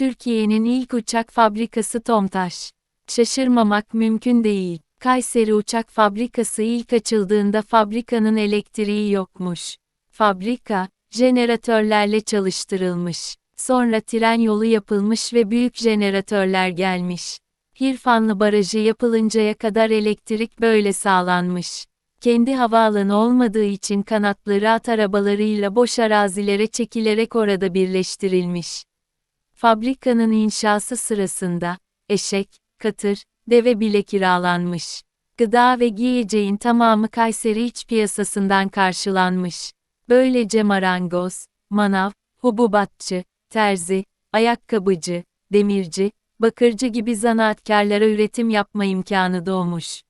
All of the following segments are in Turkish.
Türkiye'nin ilk uçak fabrikası TOMTAŞ. Şaşırmamak mümkün değil. Kayseri Uçak Fabrikası ilk açıldığında fabrikanın elektriği yokmuş. Fabrika, jeneratörlerle çalıştırılmış. Sonra tren yolu yapılmış ve büyük jeneratörler gelmiş. Hirfanlı Barajı yapılıncaya kadar elektrik böyle sağlanmış. Kendi havaalanı olmadığı için kanatları at arabalarıyla boş arazilere çekilerek orada birleştirilmiş. Fabrikanın inşası sırasında, eşek, katır, deve bile kiralanmış. Gıda ve giyeceğin tamamı Kayseri iç piyasasından karşılanmış. Böylece marangoz, manav, hububatçı, terzi, ayakkabıcı, demirci, bakırcı gibi zanaatkarlara üretim yapma imkanı doğmuş.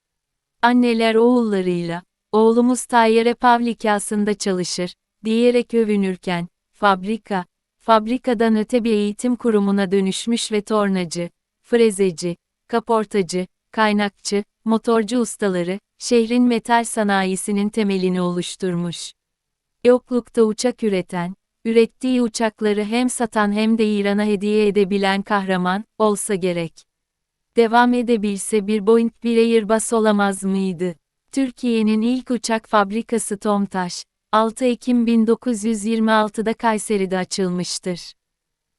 Anneler oğullarıyla, oğlumuz Tayyare Pavlikası'nda çalışır, diyerek övünürken, fabrika, fabrikadan öte bir eğitim kurumuna dönüşmüş ve tornacı, frezeci, kaportacı, kaynakçı, motorcu ustaları, şehrin metal sanayisinin temelini oluşturmuş. Yoklukta uçak üreten, ürettiği uçakları hem satan hem de İran'a hediye edebilen kahraman, olsa gerek. Devam edebilse bir Boeing bir Airbus olamaz mıydı? Türkiye'nin ilk uçak fabrikası TOMTAŞ, 6 Ekim 1926'da Kayseri'de açılmıştır.